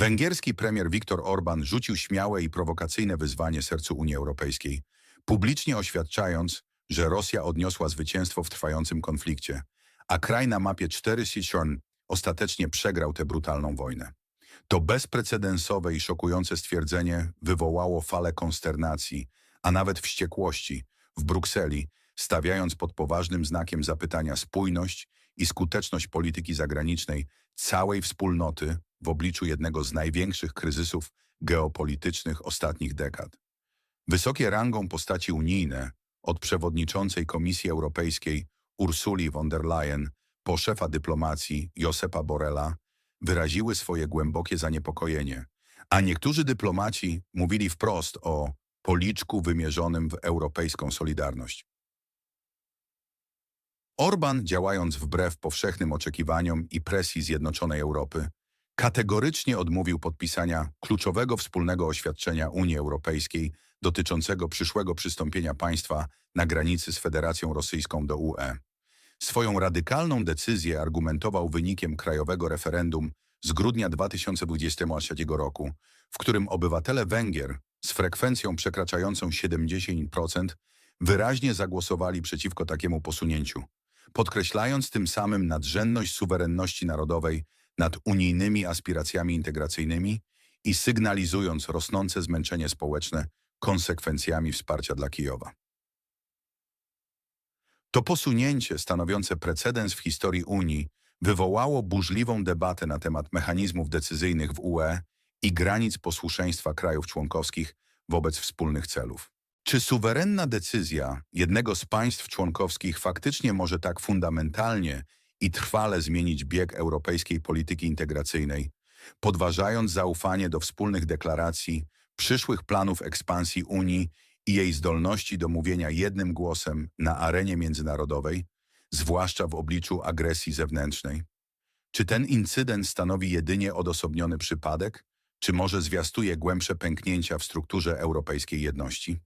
Węgierski premier Viktor Orban rzucił śmiałe i prowokacyjne wyzwanie sercu Unii Europejskiej, publicznie oświadczając, że Rosja odniosła zwycięstwo w trwającym konflikcie, a kraj na mapie 4 Sichon ostatecznie przegrał tę brutalną wojnę. To bezprecedensowe i szokujące stwierdzenie wywołało falę konsternacji, a nawet wściekłości w Brukseli, stawiając pod poważnym znakiem zapytania spójność i skuteczność polityki zagranicznej całej wspólnoty w obliczu jednego z największych kryzysów geopolitycznych ostatnich dekad. Wysokie rangą postaci unijne, od przewodniczącej Komisji Europejskiej Ursuli von der Leyen po szefa dyplomacji Josepa Borrella, wyraziły swoje głębokie zaniepokojenie, a niektórzy dyplomaci mówili wprost o policzku wymierzonym w europejską solidarność. Orban, działając wbrew powszechnym oczekiwaniom i presji Zjednoczonej Europy, kategorycznie odmówił podpisania kluczowego wspólnego oświadczenia Unii Europejskiej dotyczącego przyszłego przystąpienia państwa na granicy z Federacją Rosyjską do UE. Swoją radykalną decyzję argumentował wynikiem krajowego referendum z grudnia 2023 roku, w którym obywatele Węgier z frekwencją przekraczającą 70% wyraźnie zagłosowali przeciwko takiemu posunięciu, podkreślając tym samym nadrzędność suwerenności narodowej nad unijnymi aspiracjami integracyjnymi i sygnalizując rosnące zmęczenie społeczne konsekwencjami wsparcia dla Kijowa. To posunięcie stanowiące precedens w historii Unii wywołało burzliwą debatę na temat mechanizmów decyzyjnych w UE i granic posłuszeństwa krajów członkowskich wobec wspólnych celów. Czy suwerenna decyzja jednego z państw członkowskich faktycznie może tak fundamentalnie i trwale zmienić bieg europejskiej polityki integracyjnej, podważając zaufanie do wspólnych deklaracji, przyszłych planów ekspansji Unii i jej zdolności do mówienia jednym głosem na arenie międzynarodowej, zwłaszcza w obliczu agresji zewnętrznej? Czy ten incydent stanowi jedynie odosobniony przypadek, czy może zwiastuje głębsze pęknięcia w strukturze europejskiej jedności?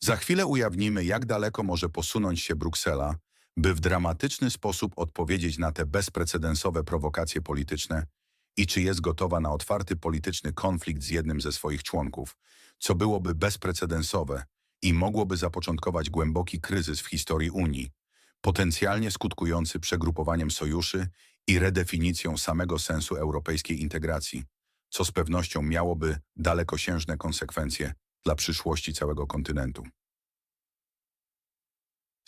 Za chwilę ujawnimy, jak daleko może posunąć się Bruksela, by w dramatyczny sposób odpowiedzieć na te bezprecedensowe prowokacje polityczne i czy jest gotowa na otwarty polityczny konflikt z jednym ze swoich członków, co byłoby bezprecedensowe i mogłoby zapoczątkować głęboki kryzys w historii Unii, potencjalnie skutkujący przegrupowaniem sojuszy i redefinicją samego sensu europejskiej integracji, co z pewnością miałoby dalekosiężne konsekwencje dla przyszłości całego kontynentu.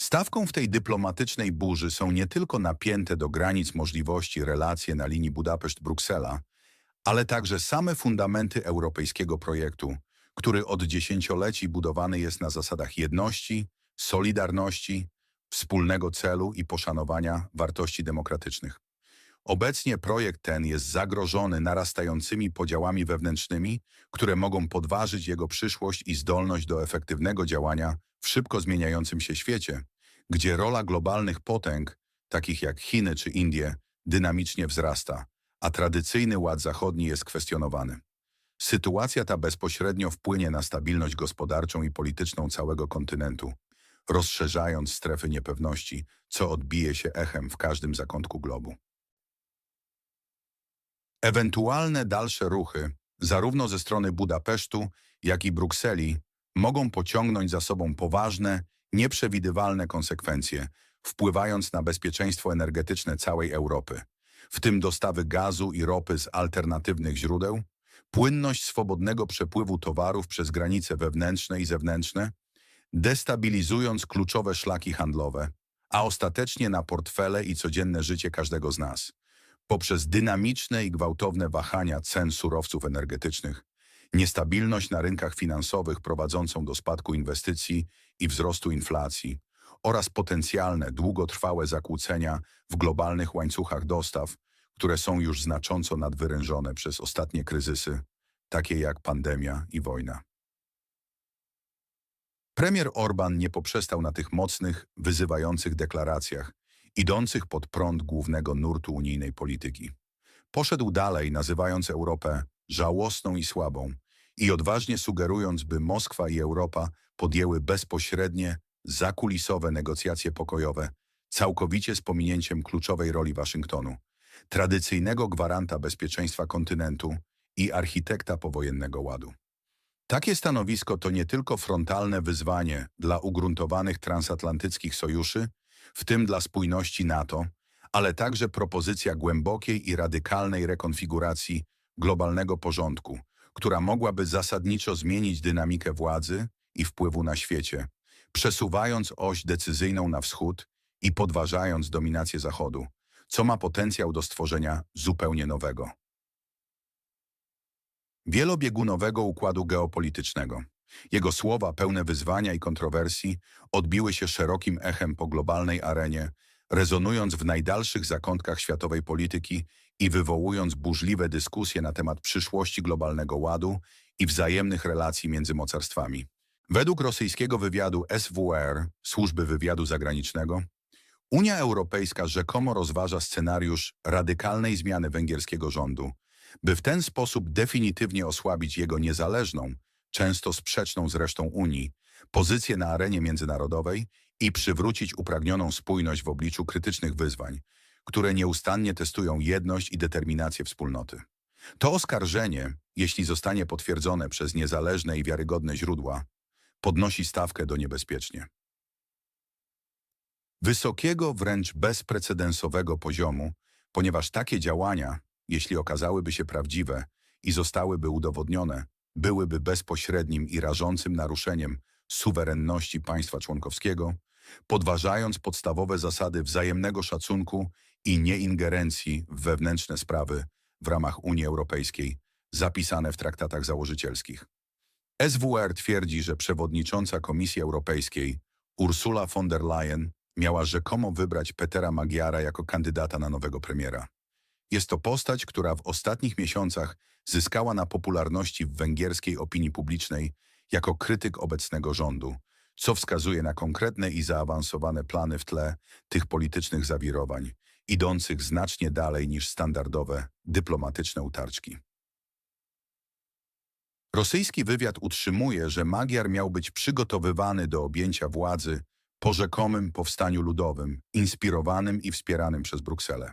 Stawką w tej dyplomatycznej burzy są nie tylko napięte do granic możliwości relacje na linii Budapeszt-Bruksela, ale także same fundamenty europejskiego projektu, który od dziesięcioleci budowany jest na zasadach jedności, solidarności, wspólnego celu i poszanowania wartości demokratycznych. Obecnie projekt ten jest zagrożony narastającymi podziałami wewnętrznymi, które mogą podważyć jego przyszłość i zdolność do efektywnego działania w szybko zmieniającym się świecie, gdzie rola globalnych potęg, takich jak Chiny czy Indie, dynamicznie wzrasta, a tradycyjny ład zachodni jest kwestionowany. Sytuacja ta bezpośrednio wpłynie na stabilność gospodarczą i polityczną całego kontynentu, rozszerzając strefy niepewności, co odbije się echem w każdym zakątku globu. Ewentualne dalsze ruchy, zarówno ze strony Budapesztu, jak i Brukseli, mogą pociągnąć za sobą poważne, nieprzewidywalne konsekwencje, wpływając na bezpieczeństwo energetyczne całej Europy, w tym dostawy gazu i ropy z alternatywnych źródeł, płynność swobodnego przepływu towarów przez granice wewnętrzne i zewnętrzne, destabilizując kluczowe szlaki handlowe, a ostatecznie na portfele i codzienne życie każdego z nas, poprzez dynamiczne i gwałtowne wahania cen surowców energetycznych, niestabilność na rynkach finansowych prowadzącą do spadku inwestycji i wzrostu inflacji oraz potencjalne, długotrwałe zakłócenia w globalnych łańcuchach dostaw, które są już znacząco nadwyrężone przez ostatnie kryzysy, takie jak pandemia i wojna. Premier Orban nie poprzestał na tych mocnych, wyzywających deklaracjach, idących pod prąd głównego nurtu unijnej polityki. Poszedł dalej, nazywając Europę żałosną i słabą i odważnie sugerując, by Moskwa i Europa podjęły bezpośrednie, zakulisowe negocjacje pokojowe, całkowicie z pominięciem kluczowej roli Waszyngtonu, tradycyjnego gwaranta bezpieczeństwa kontynentu i architekta powojennego ładu. Takie stanowisko to nie tylko frontalne wyzwanie dla ugruntowanych transatlantyckich sojuszy, w tym dla spójności NATO, ale także propozycja głębokiej i radykalnej rekonfiguracji globalnego porządku, która mogłaby zasadniczo zmienić dynamikę władzy i wpływu na świecie, przesuwając oś decyzyjną na wschód i podważając dominację Zachodu, co ma potencjał do stworzenia zupełnie nowego. Wielobiegunowego układu geopolitycznego. Jego słowa, pełne wyzwania i kontrowersji, odbiły się szerokim echem po globalnej arenie, rezonując w najdalszych zakątkach światowej polityki i wywołując burzliwe dyskusje na temat przyszłości globalnego ładu i wzajemnych relacji między mocarstwami. Według rosyjskiego wywiadu SWR, Służby Wywiadu Zagranicznego, Unia Europejska rzekomo rozważa scenariusz radykalnej zmiany węgierskiego rządu, by w ten sposób definitywnie osłabić jego niezależną, często sprzeczną z resztą Unii, pozycję na arenie międzynarodowej i przywrócić upragnioną spójność w obliczu krytycznych wyzwań, które nieustannie testują jedność i determinację wspólnoty. To oskarżenie, jeśli zostanie potwierdzone przez niezależne i wiarygodne źródła, podnosi stawkę do niebezpiecznie. Wysokiego, wręcz bezprecedensowego poziomu, ponieważ takie działania, jeśli okazałyby się prawdziwe i zostałyby udowodnione, byłyby bezpośrednim i rażącym naruszeniem suwerenności państwa członkowskiego, podważając podstawowe zasady wzajemnego szacunku i nieingerencji w wewnętrzne sprawy w ramach Unii Europejskiej, zapisane w traktatach założycielskich. SWR twierdzi, że przewodnicząca Komisji Europejskiej Ursula von der Leyen miała rzekomo wybrać Petera Magiara jako kandydata na nowego premiera. Jest to postać, która w ostatnich miesiącach zyskała na popularności w węgierskiej opinii publicznej jako krytyk obecnego rządu, co wskazuje na konkretne i zaawansowane plany w tle tych politycznych zawirowań, idących znacznie dalej niż standardowe dyplomatyczne utarczki. Rosyjski wywiad utrzymuje, że Magyar miał być przygotowywany do objęcia władzy po rzekomym powstaniu ludowym, inspirowanym i wspieranym przez Brukselę.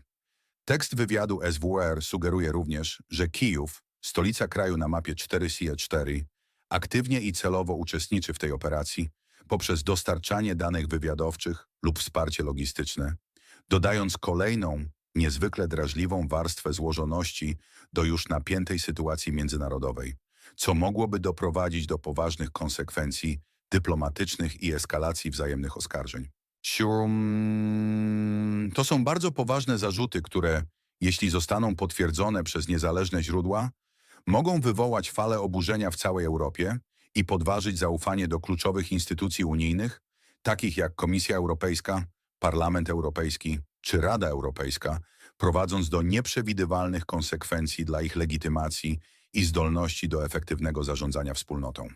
Tekst wywiadu SWR sugeruje również, że Kijów, stolica kraju na mapie 4CE4, aktywnie i celowo uczestniczy w tej operacji poprzez dostarczanie danych wywiadowczych lub wsparcie logistyczne, dodając kolejną, niezwykle drażliwą warstwę złożoności do już napiętej sytuacji międzynarodowej, co mogłoby doprowadzić do poważnych konsekwencji dyplomatycznych i eskalacji wzajemnych oskarżeń. To są bardzo poważne zarzuty, które, jeśli zostaną potwierdzone przez niezależne źródła, mogą wywołać falę oburzenia w całej Europie i podważyć zaufanie do kluczowych instytucji unijnych, takich jak Komisja Europejska, Parlament Europejski czy Rada Europejska, prowadząc do nieprzewidywalnych konsekwencji dla ich legitymacji i zdolności do efektywnego zarządzania wspólnotą.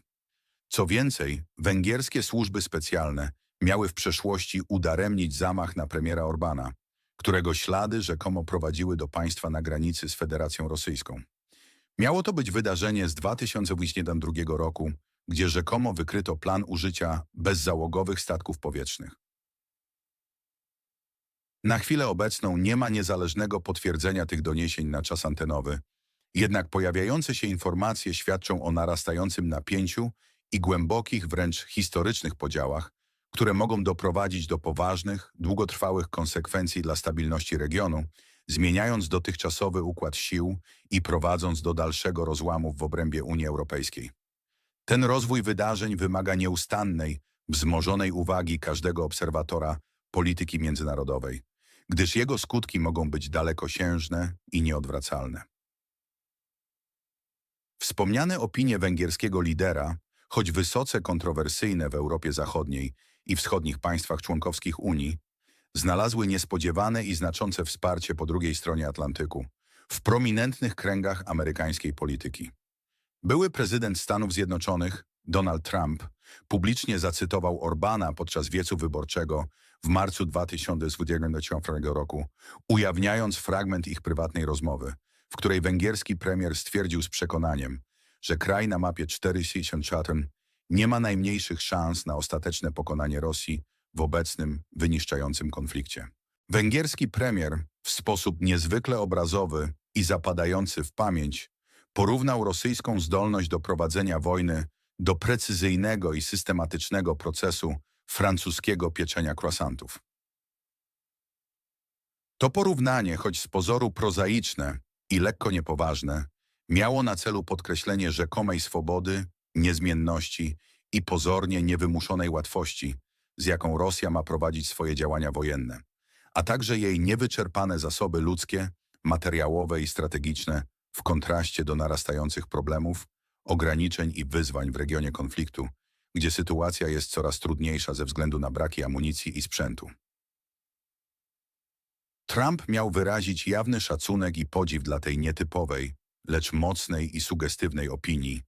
Co więcej, węgierskie służby specjalne miały w przeszłości udaremnić zamach na premiera Orbana, którego ślady rzekomo prowadziły do państwa na granicy z Federacją Rosyjską. Miało to być wydarzenie z 2022 roku, gdzie rzekomo wykryto plan użycia bezzałogowych statków powietrznych. Na chwilę obecną nie ma niezależnego potwierdzenia tych doniesień na czas antenowy, jednak pojawiające się informacje świadczą o narastającym napięciu i głębokich, wręcz historycznych podziałach, które mogą doprowadzić do poważnych, długotrwałych konsekwencji dla stabilności regionu, zmieniając dotychczasowy układ sił i prowadząc do dalszego rozłamu w obrębie Unii Europejskiej. Ten rozwój wydarzeń wymaga nieustannej, wzmożonej uwagi każdego obserwatora polityki międzynarodowej, gdyż jego skutki mogą być dalekosiężne i nieodwracalne. Wspomniane opinie węgierskiego lidera, choć wysoce kontrowersyjne w Europie Zachodniej i wschodnich państwach członkowskich Unii, znalazły niespodziewane i znaczące wsparcie po drugiej stronie Atlantyku, w prominentnych kręgach amerykańskiej polityki. Były prezydent Stanów Zjednoczonych, Donald Trump, publicznie zacytował Orbana podczas wiecu wyborczego w marcu 2024 roku, ujawniając fragment ich prywatnej rozmowy, w której węgierski premier stwierdził z przekonaniem, że kraj na mapie 464 nie ma najmniejszych szans na ostateczne pokonanie Rosji w obecnym, wyniszczającym konflikcie. Węgierski premier w sposób niezwykle obrazowy i zapadający w pamięć porównał rosyjską zdolność do prowadzenia wojny do precyzyjnego i systematycznego procesu francuskiego pieczenia croissantów. To porównanie, choć z pozoru prozaiczne i lekko niepoważne, miało na celu podkreślenie rzekomej swobody, niezmienności i pozornie niewymuszonej łatwości, z jaką Rosja ma prowadzić swoje działania wojenne, a także jej niewyczerpane zasoby ludzkie, materiałowe i strategiczne w kontraście do narastających problemów, ograniczeń i wyzwań w regionie konfliktu, gdzie sytuacja jest coraz trudniejsza ze względu na braki amunicji i sprzętu. Trump miał wyrazić jawny szacunek i podziw dla tej nietypowej, lecz mocnej i sugestywnej opinii,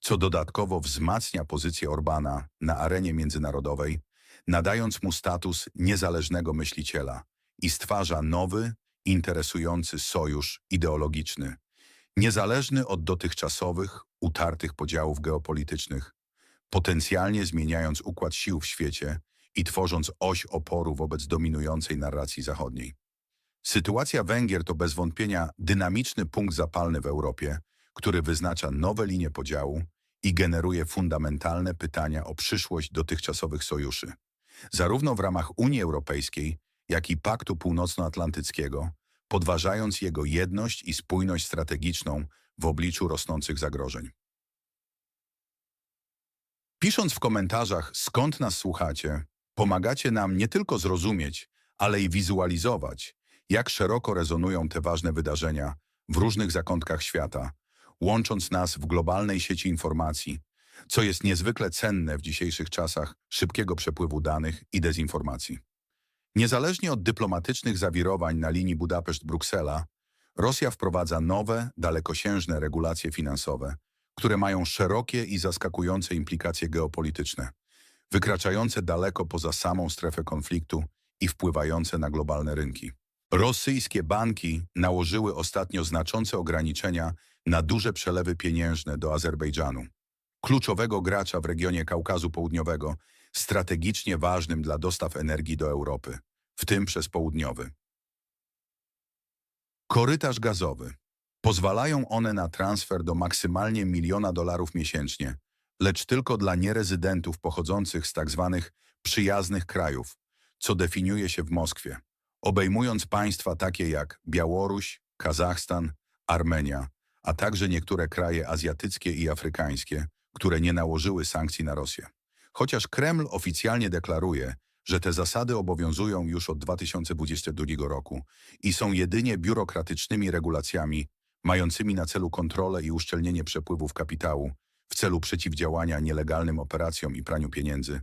co dodatkowo wzmacnia pozycję Orbana na arenie międzynarodowej, nadając mu status niezależnego myśliciela i stwarza nowy, interesujący sojusz ideologiczny, niezależny od dotychczasowych, utartych podziałów geopolitycznych, potencjalnie zmieniając układ sił w świecie i tworząc oś oporu wobec dominującej narracji zachodniej. Sytuacja Węgier to bez wątpienia dynamiczny punkt zapalny w Europie, który wyznacza nowe linie podziału i generuje fundamentalne pytania o przyszłość dotychczasowych sojuszy. Zarówno w ramach Unii Europejskiej, jak i Paktu Północnoatlantyckiego, podważając jego jedność i spójność strategiczną w obliczu rosnących zagrożeń. Pisząc w komentarzach, skąd nas słuchacie, pomagacie nam nie tylko zrozumieć, ale i wizualizować, jak szeroko rezonują te ważne wydarzenia w różnych zakątkach świata, łącząc nas w globalnej sieci informacji, co jest niezwykle cenne w dzisiejszych czasach szybkiego przepływu danych i dezinformacji. Niezależnie od dyplomatycznych zawirowań na linii Budapeszt-Bruksela, Rosja wprowadza nowe, dalekosiężne regulacje finansowe, które mają szerokie i zaskakujące implikacje geopolityczne, wykraczające daleko poza samą strefę konfliktu i wpływające na globalne rynki. Rosyjskie banki nałożyły ostatnio znaczące ograniczenia na duże przelewy pieniężne do Azerbejdżanu, kluczowego gracza w regionie Kaukazu Południowego, strategicznie ważnym dla dostaw energii do Europy, w tym przez południowy. Korytarz gazowy. Pozwalają one na transfer do maksymalnie miliona dolarów miesięcznie, lecz tylko dla nierezydentów pochodzących z tzw. przyjaznych krajów, co definiuje się w Moskwie, obejmując państwa takie jak Białoruś, Kazachstan, Armenia, a także niektóre kraje azjatyckie i afrykańskie, które nie nałożyły sankcji na Rosję. Chociaż Kreml oficjalnie deklaruje, że te zasady obowiązują już od 2022 roku i są jedynie biurokratycznymi regulacjami mającymi na celu kontrolę i uszczelnienie przepływów kapitału w celu przeciwdziałania nielegalnym operacjom i praniu pieniędzy.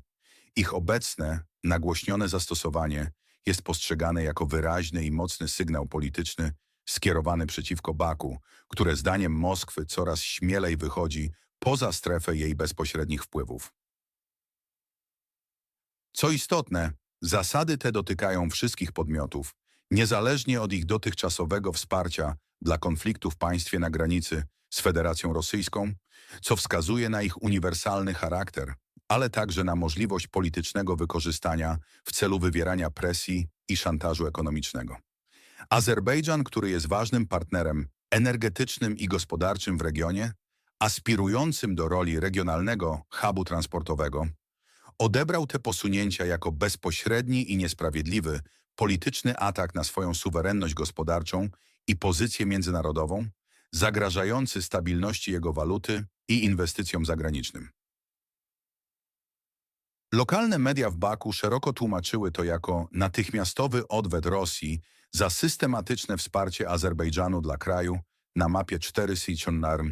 Ich obecne, nagłośnione zastosowanie jest postrzegane jako wyraźny i mocny sygnał polityczny skierowany przeciwko Baku, które zdaniem Moskwy coraz śmielej wychodzi poza strefę jej bezpośrednich wpływów. Co istotne, zasady te dotykają wszystkich podmiotów, niezależnie od ich dotychczasowego wsparcia dla konfliktu w państwie na granicy z Federacją Rosyjską, co wskazuje na ich uniwersalny charakter, ale także na możliwość politycznego wykorzystania w celu wywierania presji i szantażu ekonomicznego. Azerbejdżan, który jest ważnym partnerem energetycznym i gospodarczym w regionie, aspirującym do roli regionalnego hubu transportowego, odebrał te posunięcia jako bezpośredni i niesprawiedliwy polityczny atak na swoją suwerenność gospodarczą i pozycję międzynarodową, zagrażający stabilności jego waluty i inwestycjom zagranicznym. Lokalne media w Baku szeroko tłumaczyły to jako natychmiastowy odwet Rosji za systematyczne wsparcie Azerbejdżanu dla kraju na mapie 4 Sichonnarm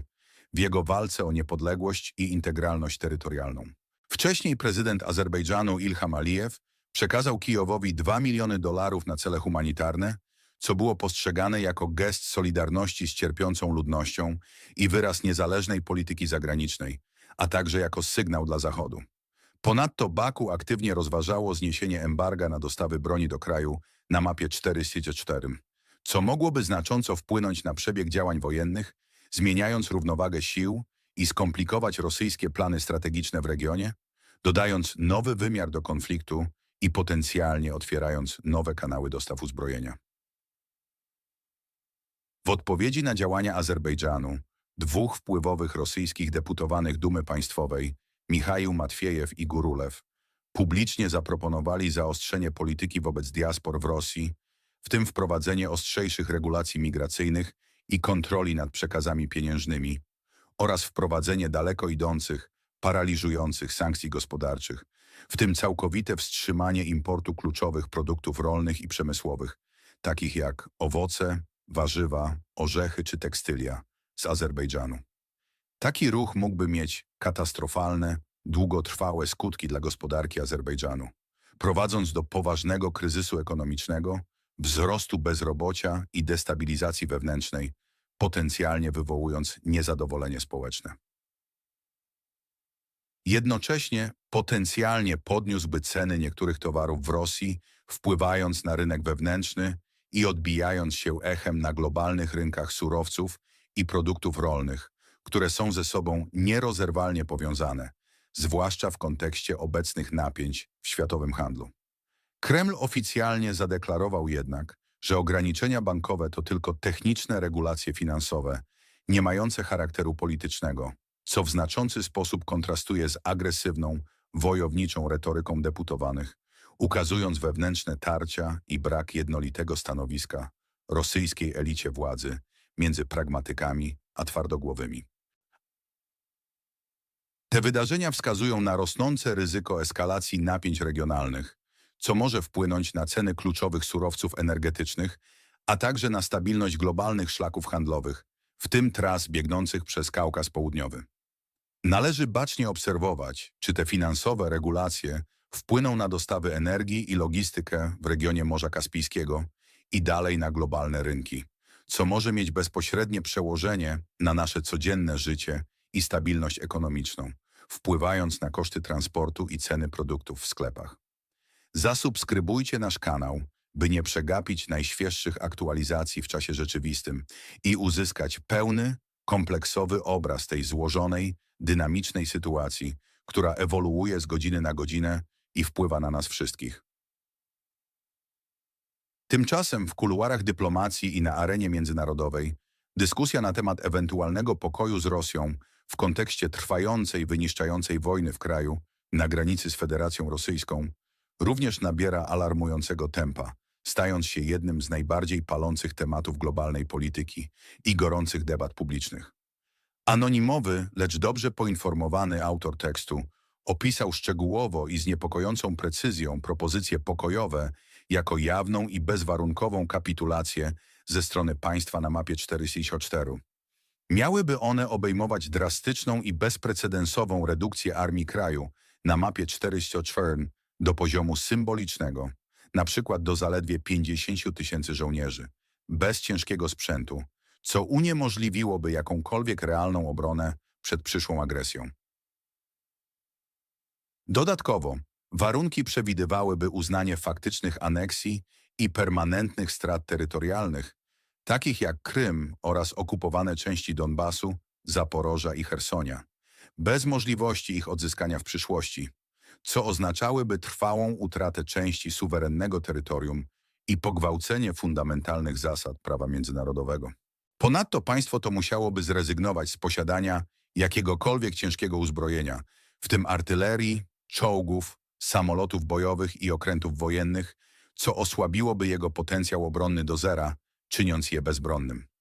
w jego walce o niepodległość i integralność terytorialną. Wcześniej prezydent Azerbejdżanu Ilham Alijew przekazał Kijowowi 2 miliony dolarów na cele humanitarne, co było postrzegane jako gest solidarności z cierpiącą ludnością i wyraz niezależnej polityki zagranicznej, a także jako sygnał dla Zachodu. Ponadto Baku aktywnie rozważało zniesienie embarga na dostawy broni do kraju na mapie 404, co mogłoby znacząco wpłynąć na przebieg działań wojennych, zmieniając równowagę sił i skomplikować rosyjskie plany strategiczne w regionie, dodając nowy wymiar do konfliktu i potencjalnie otwierając nowe kanały dostaw uzbrojenia. W odpowiedzi na działania Azerbejdżanu, dwóch wpływowych rosyjskich deputowanych Dumy Państwowej, Michaił Matwiejew i Gurulew, publicznie zaproponowali zaostrzenie polityki wobec diaspor w Rosji, w tym wprowadzenie ostrzejszych regulacji migracyjnych i kontroli nad przekazami pieniężnymi oraz wprowadzenie daleko idących, paraliżujących sankcji gospodarczych, w tym całkowite wstrzymanie importu kluczowych produktów rolnych i przemysłowych, takich jak owoce, warzywa, orzechy czy tekstylia z Azerbejdżanu. Taki ruch mógłby mieć katastrofalne, długotrwałe skutki dla gospodarki Azerbejdżanu, prowadząc do poważnego kryzysu ekonomicznego, wzrostu bezrobocia i destabilizacji wewnętrznej, potencjalnie wywołując niezadowolenie społeczne. Jednocześnie potencjalnie podniósłby ceny niektórych towarów w Rosji, wpływając na rynek wewnętrzny i odbijając się echem na globalnych rynkach surowców i produktów rolnych, które są ze sobą nierozerwalnie powiązane, zwłaszcza w kontekście obecnych napięć w światowym handlu. Kreml oficjalnie zadeklarował jednak, że ograniczenia bankowe to tylko techniczne regulacje finansowe, nie mające charakteru politycznego, co w znaczący sposób kontrastuje z agresywną, wojowniczą retoryką deputowanych, ukazując wewnętrzne tarcia i brak jednolitego stanowiska rosyjskiej elicie władzy między pragmatykami a twardogłowymi. Te wydarzenia wskazują na rosnące ryzyko eskalacji napięć regionalnych, co może wpłynąć na ceny kluczowych surowców energetycznych, a także na stabilność globalnych szlaków handlowych, w tym tras biegnących przez Kaukaz Południowy. Należy bacznie obserwować, czy te finansowe regulacje wpłyną na dostawy energii i logistykę w regionie Morza Kaspijskiego i dalej na globalne rynki, co może mieć bezpośrednie przełożenie na nasze codzienne życie i stabilność ekonomiczną, wpływając na koszty transportu i ceny produktów w sklepach. Zasubskrybujcie nasz kanał, by nie przegapić najświeższych aktualizacji w czasie rzeczywistym i uzyskać pełny, kompleksowy obraz tej złożonej, dynamicznej sytuacji, która ewoluuje z godziny na godzinę i wpływa na nas wszystkich. Tymczasem w kuluarach dyplomacji i na arenie międzynarodowej dyskusja na temat ewentualnego pokoju z Rosją w kontekście trwającej, wyniszczającej wojny w kraju na granicy z Federacją Rosyjską również nabiera alarmującego tempa, stając się jednym z najbardziej palących tematów globalnej polityki i gorących debat publicznych. Anonimowy, lecz dobrze poinformowany autor tekstu opisał szczegółowo i z niepokojącą precyzją propozycje pokojowe jako jawną i bezwarunkową kapitulację ze strony państwa na mapie 464. Miałyby one obejmować drastyczną i bezprecedensową redukcję armii kraju na mapie 404 do poziomu symbolicznego, na przykład do zaledwie 50 tysięcy żołnierzy, bez ciężkiego sprzętu, co uniemożliwiłoby jakąkolwiek realną obronę przed przyszłą agresją. Dodatkowo, warunki przewidywałyby uznanie faktycznych aneksji i permanentnych strat terytorialnych, takich jak Krym oraz okupowane części Donbasu, Zaporoża i Hersonia, bez możliwości ich odzyskania w przyszłości, co oznaczałyby trwałą utratę części suwerennego terytorium i pogwałcenie fundamentalnych zasad prawa międzynarodowego. Ponadto państwo to musiałoby zrezygnować z posiadania jakiegokolwiek ciężkiego uzbrojenia, w tym artylerii, czołgów, samolotów bojowych i okrętów wojennych, co osłabiłoby jego potencjał obronny do zera, czyniąc je bezbronnym.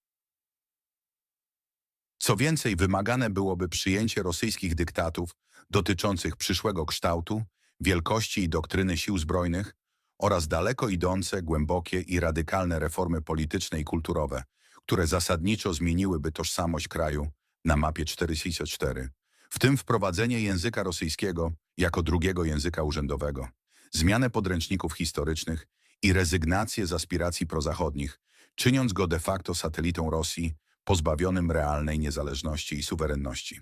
Co więcej, wymagane byłoby przyjęcie rosyjskich dyktatów dotyczących przyszłego kształtu, wielkości i doktryny sił zbrojnych oraz daleko idące, głębokie i radykalne reformy polityczne i kulturowe, które zasadniczo zmieniłyby tożsamość kraju na mapie 464, w tym wprowadzenie języka rosyjskiego jako drugiego języka urzędowego, zmianę podręczników historycznych i rezygnację z aspiracji prozachodnich, czyniąc go de facto satelitą Rosji, pozbawionym realnej niezależności i suwerenności.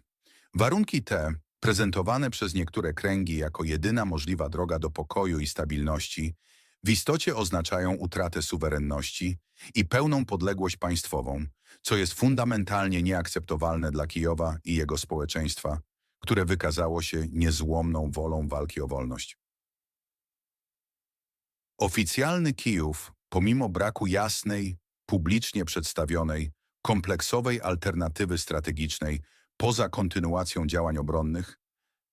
Warunki te, prezentowane przez niektóre kręgi jako jedyna możliwa droga do pokoju i stabilności, w istocie oznaczają utratę suwerenności i pełną podległość państwową, co jest fundamentalnie nieakceptowalne dla Kijowa i jego społeczeństwa, które wykazało się niezłomną wolą walki o wolność. Oficjalny Kijów, pomimo braku jasnej, publicznie przedstawionej, kompleksowej alternatywy strategicznej poza kontynuacją działań obronnych,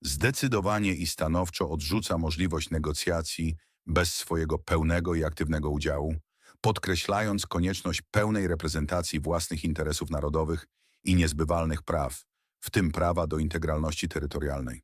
zdecydowanie i stanowczo odrzuca możliwość negocjacji bez swojego pełnego i aktywnego udziału, podkreślając konieczność pełnej reprezentacji własnych interesów narodowych i niezbywalnych praw, w tym prawa do integralności terytorialnej.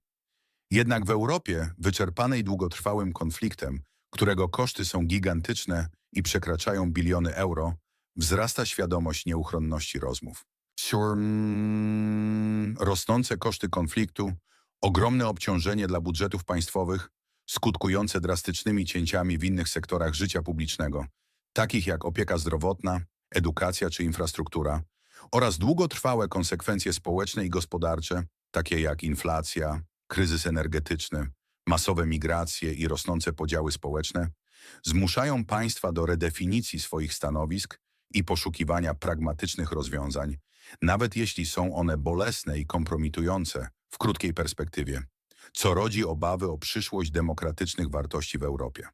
Jednak w Europie, wyczerpanej długotrwałym konfliktem, którego koszty są gigantyczne i przekraczają biliony euro, wzrasta świadomość nieuchronności rozmów. Mm, Rosnące koszty konfliktu, ogromne obciążenie dla budżetów państwowych, skutkujące drastycznymi cięciami w innych sektorach życia publicznego, takich jak opieka zdrowotna, edukacja czy infrastruktura, oraz długotrwałe konsekwencje społeczne i gospodarcze, takie jak inflacja, kryzys energetyczny, masowe migracje i rosnące podziały społeczne, zmuszają państwa do redefinicji swoich stanowisk i poszukiwania pragmatycznych rozwiązań, nawet jeśli są one bolesne i kompromitujące w krótkiej perspektywie, co rodzi obawy o przyszłość demokratycznych wartości w Europie.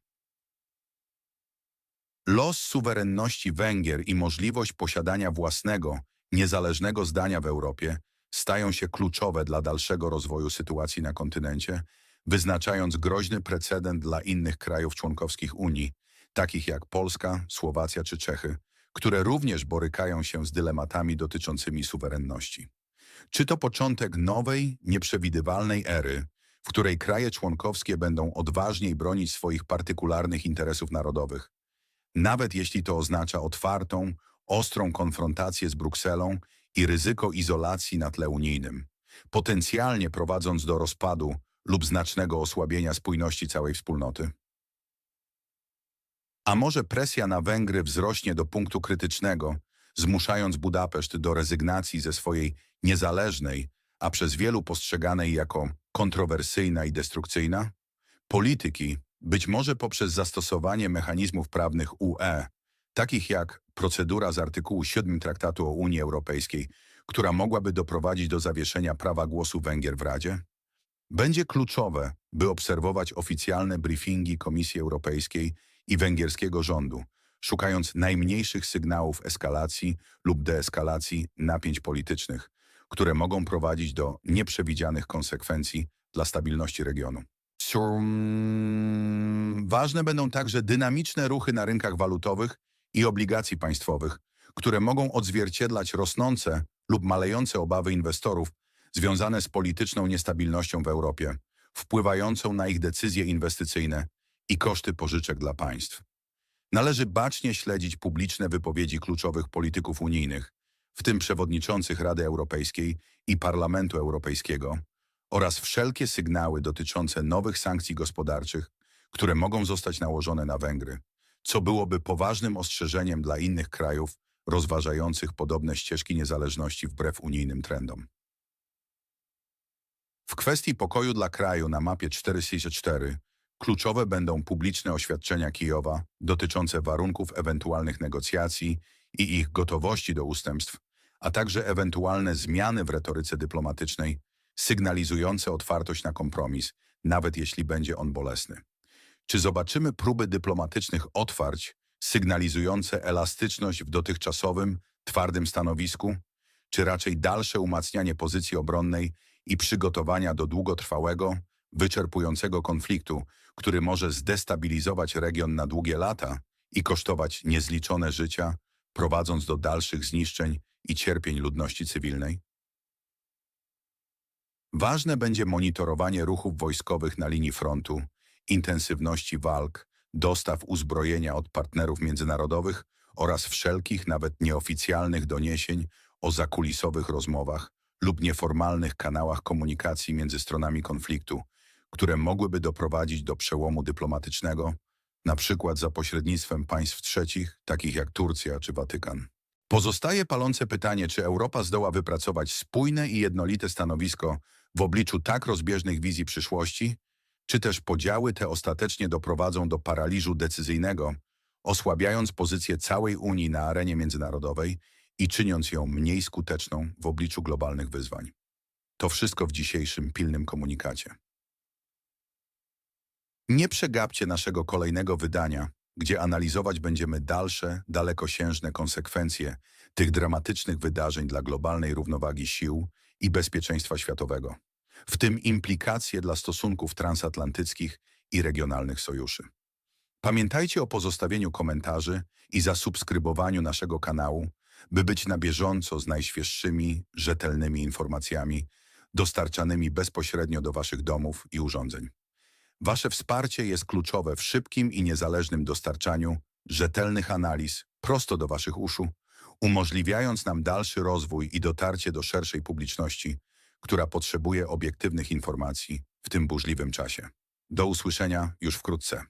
Los suwerenności Węgier i możliwość posiadania własnego, niezależnego zdania w Europie stają się kluczowe dla dalszego rozwoju sytuacji na kontynencie, wyznaczając groźny precedent dla innych krajów członkowskich Unii, takich jak Polska, Słowacja czy Czechy, które również borykają się z dylematami dotyczącymi suwerenności. Czy to początek nowej, nieprzewidywalnej ery, w której kraje członkowskie będą odważniej bronić swoich partykularnych interesów narodowych, nawet jeśli to oznacza otwartą, ostrą konfrontację z Brukselą i ryzyko izolacji na tle unijnym, potencjalnie prowadząc do rozpadu lub znacznego osłabienia spójności całej wspólnoty? A może presja na Węgry wzrośnie do punktu krytycznego, zmuszając Budapeszt do rezygnacji ze swojej niezależnej, a przez wielu postrzeganej jako kontrowersyjna i destrukcyjna? Polityki, być może poprzez zastosowanie mechanizmów prawnych UE, takich jak procedura z artykułu 7 Traktatu o Unii Europejskiej, która mogłaby doprowadzić do zawieszenia prawa głosu Węgier w Radzie? Będzie kluczowe, by obserwować oficjalne briefingi Komisji Europejskiej i węgierskiego rządu, szukając najmniejszych sygnałów eskalacji lub deeskalacji napięć politycznych, które mogą prowadzić do nieprzewidzianych konsekwencji dla stabilności regionu. Cium. Ważne będą także dynamiczne ruchy na rynkach walutowych i obligacji państwowych, które mogą odzwierciedlać rosnące lub malejące obawy inwestorów związane z polityczną niestabilnością w Europie, wpływającą na ich decyzje inwestycyjne i koszty pożyczek dla państw. Należy bacznie śledzić publiczne wypowiedzi kluczowych polityków unijnych, w tym przewodniczących Rady Europejskiej i Parlamentu Europejskiego, oraz wszelkie sygnały dotyczące nowych sankcji gospodarczych, które mogą zostać nałożone na Węgry, co byłoby poważnym ostrzeżeniem dla innych krajów rozważających podobne ścieżki niezależności wbrew unijnym trendom. W kwestii pokoju dla kraju na mapie 464 kluczowe będą publiczne oświadczenia Kijowa dotyczące warunków ewentualnych negocjacji i ich gotowości do ustępstw, a także ewentualne zmiany w retoryce dyplomatycznej sygnalizujące otwartość na kompromis, nawet jeśli będzie on bolesny. Czy zobaczymy próby dyplomatycznych otwarć sygnalizujące elastyczność w dotychczasowym, twardym stanowisku, czy raczej dalsze umacnianie pozycji obronnej i przygotowania do długotrwałego, wyczerpującego konfliktu, który może zdestabilizować region na długie lata i kosztować niezliczone życia, prowadząc do dalszych zniszczeń i cierpień ludności cywilnej? Ważne będzie monitorowanie ruchów wojskowych na linii frontu, intensywności walk, dostaw uzbrojenia od partnerów międzynarodowych oraz wszelkich, nawet nieoficjalnych doniesień o zakulisowych rozmowach lub nieformalnych kanałach komunikacji między stronami konfliktu, które mogłyby doprowadzić do przełomu dyplomatycznego, na przykład za pośrednictwem państw trzecich, takich jak Turcja czy Watykan. Pozostaje palące pytanie, czy Europa zdoła wypracować spójne i jednolite stanowisko w obliczu tak rozbieżnych wizji przyszłości, czy też podziały te ostatecznie doprowadzą do paraliżu decyzyjnego, osłabiając pozycję całej Unii na arenie międzynarodowej i czyniąc ją mniej skuteczną w obliczu globalnych wyzwań. To wszystko w dzisiejszym pilnym komunikacie. Nie przegapcie naszego kolejnego wydania, gdzie analizować będziemy dalsze, dalekosiężne konsekwencje tych dramatycznych wydarzeń dla globalnej równowagi sił i bezpieczeństwa światowego, w tym implikacje dla stosunków transatlantyckich i regionalnych sojuszy. Pamiętajcie o pozostawieniu komentarzy i zasubskrybowaniu naszego kanału, by być na bieżąco z najświeższymi, rzetelnymi informacjami dostarczanymi bezpośrednio do Waszych domów i urządzeń. Wasze wsparcie jest kluczowe w szybkim i niezależnym dostarczaniu rzetelnych analiz prosto do Waszych uszu, umożliwiając nam dalszy rozwój i dotarcie do szerszej publiczności, która potrzebuje obiektywnych informacji w tym burzliwym czasie. Do usłyszenia już wkrótce.